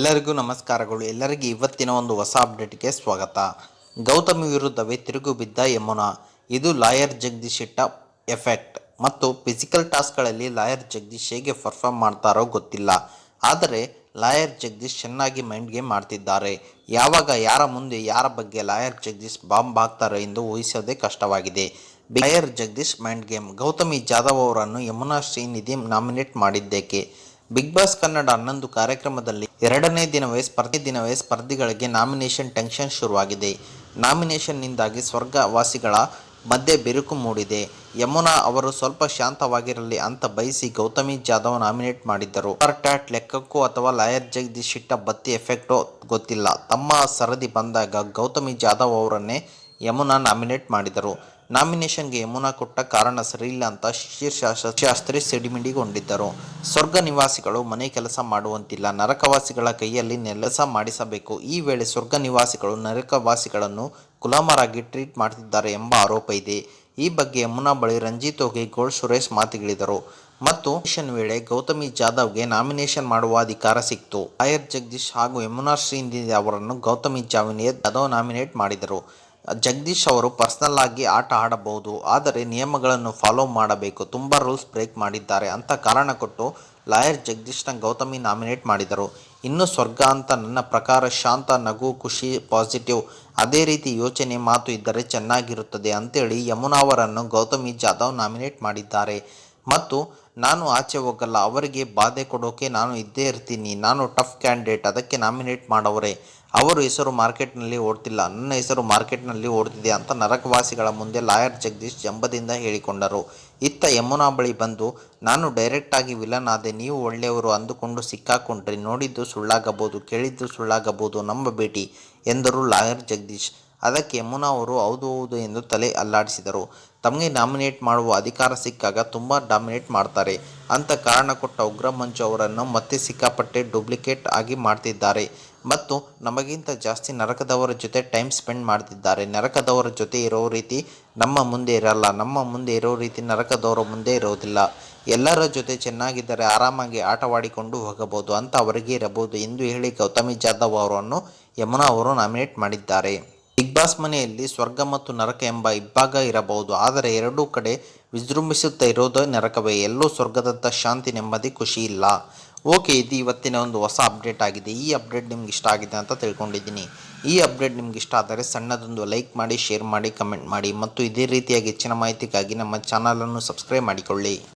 ಎಲ್ಲರಿಗೂ ನಮಸ್ಕಾರಗಳು. ಎಲ್ಲರಿಗೂ ಇವತ್ತಿನ ಒಂದು ಹೊಸ ಅಪ್ಡೇಟ್ಗೆ ಸ್ವಾಗತ. ಗೌತಮಿ ವಿರುದ್ಧವೇ ತಿರುಗು ಬಿದ್ದ ಯಮುನಾ. ಇದು ಲಾಯರ್ ಜಗದೀಶ್ ಇಟ್ಟ ಎಫೆಕ್ಟ್. ಮತ್ತು ಫಿಸಿಕಲ್ ಟಾಸ್ಕ್ಗಳಲ್ಲಿ ಲಾಯರ್ ಜಗದೀಶ್ ಹೇಗೆ ಪರ್ಫಾರ್ಮ್ ಮಾಡ್ತಾರೋ ಗೊತ್ತಿಲ್ಲ. ಆದರೆ ಲಾಯರ್ ಜಗದೀಶ್ ಚೆನ್ನಾಗಿ ಮೈಂಡ್ ಗೇಮ್ ಮಾಡ್ತಿದ್ದಾರೆ ಯಾವಾಗ, ಯಾರ ಮುಂದೆ, ಯಾರ ಬಗ್ಗೆ ಲಾಯರ್ ಜಗದೀಶ್ ಬಾಂಬ್ ಹಾಕ್ತಾರೆ ಎಂದು ಊಹಿಸೋದೇ ಕಷ್ಟವಾಗಿದೆ. Lawyer Jagadish mind game Gowthami Jadhav ಅವರನ್ನು ಯಮುನಾ ಶ್ರೀನಿಧಿ ನಾಮಿನೇಟ್ ಮಾಡಿದ್ದೇಕೆ? ಬಿಗ್ ಬಾಸ್ ಕನ್ನಡ ಹನ್ನೊಂದು ಕಾರ್ಯಕ್ರಮದಲ್ಲಿ ಎರಡನೇ ದಿನವೇ ಸ್ಪರ್ಧೆ ದಿನವೇ ಸ್ಪರ್ಧಿಗಳಿಗೆ ನಾಮಿನೇಷನ್ ಟೆನ್ಷನ್ ಶುರುವಾಗಿದೆ. ನಾಮಿನೇಷನ್ನಿಂದಾಗಿ ಸ್ವರ್ಗವಾಸಿಗಳ ಮಧ್ಯೆ ಬಿರುಕು ಮೂಡಿದೆ. ಯಮುನಾ ಅವರು ಸ್ವಲ್ಪ ಶಾಂತವಾಗಿರಲಿ ಅಂತ ಬಯಸಿ ಗೌತಮಿ ಜಾಧವ್ ನಾಮಿನೇಟ್ ಮಾಡಿದ್ದರು. ಟ್ಯಾಟ್ ಲೆಕ್ಕಕ್ಕೂ ಅಥವಾ ಲಾಯರ್ ಜಗದೀಶ್ ಇಟ್ಟ ಬತ್ತಿ ಎಫೆಕ್ಟೋ ಗೊತ್ತಿಲ್ಲ. ತಮ್ಮ ಸರದಿ ಬಂದಾಗ ಗೌತಮಿ ಜಾಧವ್ ಅವರನ್ನೇ ಯಮುನಾ ನಾಮಿನೇಟ್ ಮಾಡಿದರು. ನಾಮಿನೇಷನ್ಗೆ ಯಮುನಾ ಕೊಟ್ಟ ಕಾರಣ ಸರಿಯಿಲ್ಲ ಅಂತ ಶೀರ್ಷ ಶಾಸ್ತ್ರಿ ಸಿಡಿಮಿಡಿಗೊಂಡಿದ್ದರು. ಸ್ವರ್ಗ ನಿವಾಸಿಗಳು ಮನೆ ಕೆಲಸ ಮಾಡುವಂತಿಲ್ಲ. ನರಕವಾಸಿಗಳ ಕೈಯಲ್ಲಿ ನೆಲಸ ಮಾಡಿಸಬೇಕು. ಈ ವೇಳೆ ಸ್ವರ್ಗ ನಿವಾಸಿಗಳು ನರಕವಾಸಿಗಳನ್ನು ಗುಲಾಮರಾಗಿ ಟ್ರೀಟ್ ಮಾಡ್ತಿದ್ದಾರೆ ಎಂಬ ಆರೋಪ ಇದೆ. ಈ ಬಗ್ಗೆ ಯಮುನಾ ಬಳಿ ರಂಜಿತ್ ಹೋಗಿ ಗೋಲ್ಡ್ ಸುರೇಶ್ ಮಾತಿಗಿಳಿದರು. ಮತ್ತು ವೇಳೆ ಗೌತಮಿ ಜಾಧವ್ಗೆ ನಾಮಿನೇಷನ್ ಮಾಡುವ ಅಧಿಕಾರ ಸಿಕ್ತು. ಆಯರ್ ಜಗದೀಶ್ ಹಾಗೂ ಯಮುನಾ ಶ್ರೀನಿಧಿ ಅವರನ್ನು ಗೌತಮಿ ಜಾವಿನಿಯ ಜಾಧವ್ ನಾಮಿನೇಟ್ ಮಾಡಿದರು. ಜಗದೀಶ್ ಅವರು ಪರ್ಸನಲ್ ಆಗಿ ಆಟ ಆಡಬಹುದು, ಆದರೆ ನಿಯಮಗಳನ್ನು ಫಾಲೋ ಮಾಡಬೇಕು, ತುಂಬ ರೂಲ್ಸ್ ಬ್ರೇಕ್ ಮಾಡಿದ್ದಾರೆ ಅಂತ ಕಾರಣ ಕೊಟ್ಟು ಲಾಯರ್ ಜಗದೀಶ್ನ ಗೌತಮಿ ನಾಮಿನೇಟ್ ಮಾಡಿದರು. ಇನ್ನು ಸ್ವರ್ಗ ಅಂತ ನನ್ನ ಪ್ರಕಾರ ಶಾಂತ, ನಗು, ಖುಷಿ ಪಾಸಿಟಿವ್ ಅದೇ ರೀತಿ ಯೋಚನೆ ಮಾತು ಇದ್ದರೆ ಚೆನ್ನಾಗಿರುತ್ತದೆ ಅಂತೇಳಿ ಯಮುನಾ ಅವರನ್ನು ಗೌತಮಿ ಜಾಧವ್ ನಾಮಿನೇಟ್ ಮಾಡಿದ್ದಾರೆ. ಮತ್ತು ನಾನು ಆಚೆ ಹೋಗಲ್ಲ, ಅವರಿಗೆ ಬಾಧೆ ಕೊಡೋಕೆ ನಾನು ಇದ್ದೇ ಇರ್ತೀನಿ, ನಾನು ಟಫ್ ಕ್ಯಾಂಡಿಡೇಟ್ ಅದಕ್ಕೆ ನಾಮಿನೇಟ್ ಮಾಡೋರೆ. ಅವರು ಹೆಸರು ಮಾರ್ಕೆಟ್ನಲ್ಲಿ ಓಡ್ತಿಲ್ಲ, ನನ್ನ ಹೆಸರು ಮಾರ್ಕೆಟ್ನಲ್ಲಿ ಓಡ್ತಿದೆ ಅಂತ ನರಕವಾಸಿಗಳ ಮುಂದೆ ಲಾಯರ್ ಜಗದೀಶ್ ಜಂಬದಿಂದ ಹೇಳಿಕೊಂಡರು. ಇತ್ತ ಯಮುನಾ ಬಳಿ ಬಂದು, ನಾನು ಡೈರೆಕ್ಟಾಗಿ ವಿಲನ್ ಆದೆ, ನೀವು ಒಳ್ಳೆಯವರು ಅಂದುಕೊಂಡು ಸಿಕ್ಕಾಕೊಂಡ್ರಿ, ನೋಡಿದ್ದು ಸುಳ್ಳಾಗಬಹುದು, ಕೇಳಿದ್ದು ಸುಳ್ಳಾಗಬಹುದು, ನಂಬಬೇಡಿ ಎಂದರು ಲಾಯರ್ ಜಗದೀಶ್. ಅದಕ್ಕೆ ಯಮುನಾ ಅವರು ಹೌದು ಹೌದು ಎಂದು ತಲೆ ಅಲ್ಲಾಡಿಸಿದರು. ತಮಗೆ ನಾಮಿನೇಟ್ ಮಾಡುವ ಅಧಿಕಾರ ಸಿಕ್ಕಾಗ ತುಂಬ ಡಾಮಿನೇಟ್ ಮಾಡ್ತಾರೆ. ಅಂತ ಕಾರಣ ಕೊಟ್ಟ ಉಗ್ರ ಮಂಜು ಅವರನ್ನು ಮತ್ತೆ ಸಿಕ್ಕಾಪಟ್ಟೆ ಡೂಪ್ಲಿಕೇಟ್ ಆಗಿ ಮಾಡ್ತಿದ್ದಾರೆ. ಮತ್ತು ನಮಗಿಂತ ಜಾಸ್ತಿ ನರಕದವರ ಜೊತೆ ಟೈಮ್ ಸ್ಪೆಂಡ್ ಮಾಡ್ತಿದ್ದಾರೆ. ನರಕದವರ ಜೊತೆ ಇರೋ ರೀತಿ ನಮ್ಮ ಮುಂದೆ ಇರಲ್ಲ. ನಮ್ಮ ಮುಂದೆ ಇರೋ ರೀತಿ ನರಕದವರ ಮುಂದೆ ಇರೋದಿಲ್ಲ. ಎಲ್ಲರ ಜೊತೆ ಚೆನ್ನಾಗಿದ್ದರೆ ಆರಾಮಾಗಿ ಆಟವಾಡಿಕೊಂಡು ಹೋಗಬಹುದು. ಅಂತ ಅವರಿಗೆ ಇರಬಹುದು ಎಂದು ಹೇಳಿ ಗೌತಮಿ ಜಾಧವ್ ಅವರನ್ನು ಯಮುನಾ ಅವರು ನಾಮಿನೇಟ್ ಮಾಡಿದ್ದಾರೆ. ಬಿಗ್ ಬಾಸ್ ಮನೆಯಲ್ಲಿ ಸ್ವರ್ಗ ಮತ್ತು ನರಕ ಎಂಬ ಇಬ್ಬಾಗ ಇರಬಹುದು. ಆದರೆ ಎರಡೂ ಕಡೆ ವಿಜೃಂಭಿಸುತ್ತಾ ಇರೋದು ನರಕವೇ. ಎಲ್ಲೂ ಸ್ವರ್ಗದತ್ತ ಶಾಂತಿ, ನೆಮ್ಮದಿ, ಖುಷಿ ಇಲ್ಲ. ಓಕೆ, ಇದು ಇವತ್ತಿನ ಒಂದು ಹೊಸ ಅಪ್ಡೇಟ್ ಆಗಿದೆ. ಈ ಅಪ್ಡೇಟ್ ನಿಮ್ಗೆ ಇಷ್ಟ ಆಗಿದೆ ಅಂತ ತಿಳ್ಕೊಂಡಿದ್ದೀನಿ. ಈ ಅಪ್ಡೇಟ್ ನಿಮ್ಗೆ ಇಷ್ಟ ಆದರೆ ಸಣ್ಣದೊಂದು ಲೈಕ್ ಮಾಡಿ, ಶೇರ್ ಮಾಡಿ, ಕಮೆಂಟ್ ಮಾಡಿ. ಮತ್ತು ಇದೇ ರೀತಿಯಾಗಿ ಹೆಚ್ಚಿನ ಮಾಹಿತಿಗಾಗಿ ನಮ್ಮ ಚಾನಲನ್ನು ಸಬ್ಸ್ಕ್ರೈಬ್ ಮಾಡಿಕೊಳ್ಳಿ.